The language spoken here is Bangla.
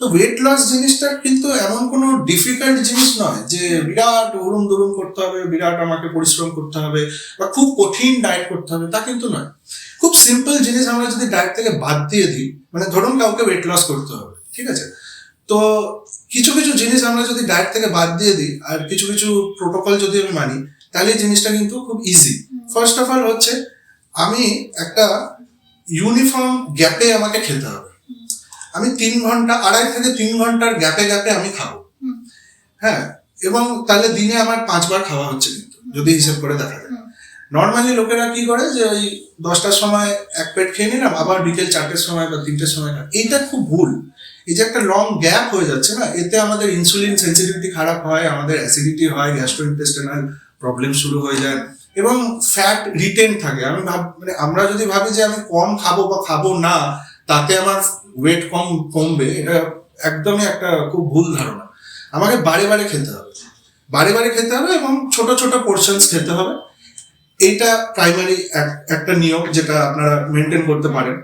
তো ওয়েট লস জিনিসটা কিন্তু এমন কোনো ডিফিকাল্ট জিনিস নয় যে বিরাট উড়ুম দুরুম করতে হবে বিরাট আমাকে পরিশ্রম করতে হবে বা খুব কঠিন ডায়েট করতে হবে তা কিন্তু নয়। খুব সিম্পল জিনিস আমরা যদি ডায়েট থেকে বাদ দিয়ে দিই মানে ধরুন কাউকে ওয়েট লস করতে হবে ঠিক আছে? তো কিছু কিছু জিনিস আমরা যদি ডায়েট থেকে বাদ দিয়ে দিই আর কিছু কিছু প্রোটোকল যদি আমি মানি তাহলে জিনিসটা কিন্তু খুব ইজি ফার্স্ট অফ অল হচ্ছে আমি একটা ইউনিফর্ম গ্যাপে আমাকে খেতে হবে। আমি তিন ঘণ্টা আড়াই থেকে তিন ঘণ্টার গ্যাপে গ্যাপে আমি খাব। হ্যাঁ এবং তাহলে দিনে আমার পাঁচবার খাওয়া হচ্ছে কিন্তু যদি হিসেব করে দেখা যায়। নর্মালি লোকেরা কি করে যে ওই দশটার সময় এক প্লেট খেয়ে নিলাম আবার বিকেল চারটের সময় বা তিনটের সময় খাই। এইটা খুব ভুল। এই যে একটা লং গ্যাপ হয়ে যাচ্ছে না এতে আমাদের ইনসুলিন সেন্সিটিভিটি খারাপ হয় আমাদের অ্যাসিডিটি হয় গ্যাস্ট্রো গ্যাস্ট্রোইন্টেস্টিনাল প্রবলেম শুরু হয়ে যায় এবং ফ্যাট রিটেন থাকে। আমি ভাব মানে আমরা যদি ভাবি যে আমি কম খাব বা খাব না তাতে আমার ওয়েট কম, কমবে, এটা একদমই একটা খুব ভুল ধারণা। আমাকে বারে বারে খেতে হবে। বারে বারে খেতে হবে এবং ছোট ছোট পোর্শনস খেতে হবে। এটা প্রাইমারি একটা নিয়ম যেটা আপনারা মেনটেন করতে পারেন।